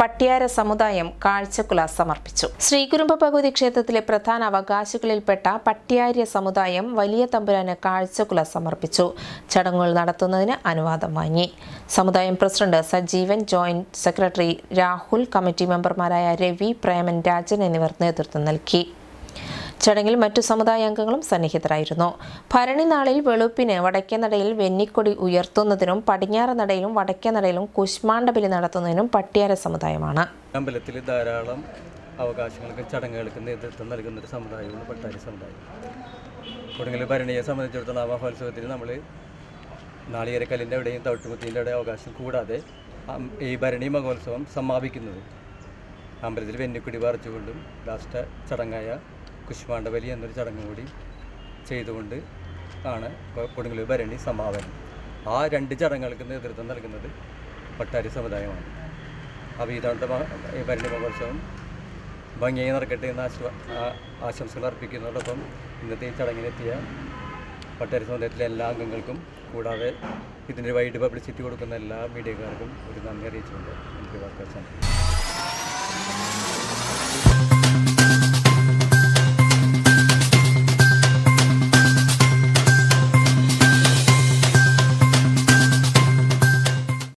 പട്ടിയാര സമുദായം കാഴ്ചക്കുല സമർപ്പിച്ചു. ശ്രീകുരുമ്പ ഭഗവതി ക്ഷേത്രത്തിലെ പ്രധാന അവകാശികളിൽപ്പെട്ട പട്ടിയാര്യ സമുദായം വലിയ തമ്പുരാന് കാഴ്ചക്കുല സമർപ്പിച്ചു. ചടങ്ങുകൾ നടത്തുന്നതിന് അനുവാദം വാങ്ങി. സമുദായം president Sajeevan joint secretary Rahul committee മെമ്പർമാരായ രവി പ്രേമൻ രാജൻ എന്നിവർ നേതൃത്വം നൽകി. ചടങ്ങിൽ മറ്റു സമുദായ അംഗങ്ങളും സന്നിഹിതരായിരുന്നു. ഭരണിനാളിൽ വെളുപ്പിന് വടക്കേനടയിൽ വെന്നിക്കൊടി ഉയർത്തുന്നതിനും പടിഞ്ഞാറ് നടയിലും വടക്കേനടയിലും കുശ്മാണ്ഡബലി നടത്തുന്നതിനും പട്ടിയാര സമുദായമാണ്. അമ്പലത്തിൽ ധാരാളം അവകാശങ്ങൾക്കും ചടങ്ങുകൾക്കും നേതൃത്വം നൽകുന്ന ഒരു സമുദായമാണ് പട്ടാരി സമുദായം. കൊടുങ്ങൽ ഭരണിയെ സംബന്ധിച്ചിടത്തോളം ആ മഹോത്സവത്തിൽ നമ്മൾ നാളികേരക്കല്ലിന്റെ അവിടെയും തവിട്ടുമുത്തിന്റെ അവിടെ അവകാശം കൂടാതെ ഈ ഭരണി മഹോത്സവം സമാപിക്കുന്നത് അമ്പലത്തിൽ വെന്നിക്കുടി പറിച്ചുകൊണ്ടും ലാസ്റ്റ് ചടങ്ങായ കുശ്മാണ്ഡബലി എന്നൊരു ചടങ്ങ് കൂടി ചെയ്തുകൊണ്ട് ആണ് കൊടുങ്ങല്ലൂർ ഭരണി സമാപനം. ആ രണ്ട് ചടങ്ങുകൾക്ക് നേതൃത്വം നൽകുന്നത് പട്ടാരി സമുദായമാണ്. അപ്പോൾ ഇതവണത്തെ ഭരണി മഹോത്സവം. ഭംഗിയായി നടക്കട്ടെ എന്ന് ആശ്വ ആശംസകൾ അർപ്പിക്കുന്നതോടൊപ്പം ഇന്നത്തെ ഈ ചടങ്ങിനെത്തിയ പട്ടാരി സമുദായത്തിലെ എല്ലാ അംഗങ്ങൾക്കും കൂടാതെ ഇതിന്റെ വൈഡ് പബ്ലിസിറ്റി കൊടുക്കുന്ന എല്ലാ മീഡിയക്കാർക്കും ഒരു നന്ദി അറിയിച്ചുകൊണ്ട് എന്റെ വാർത്താ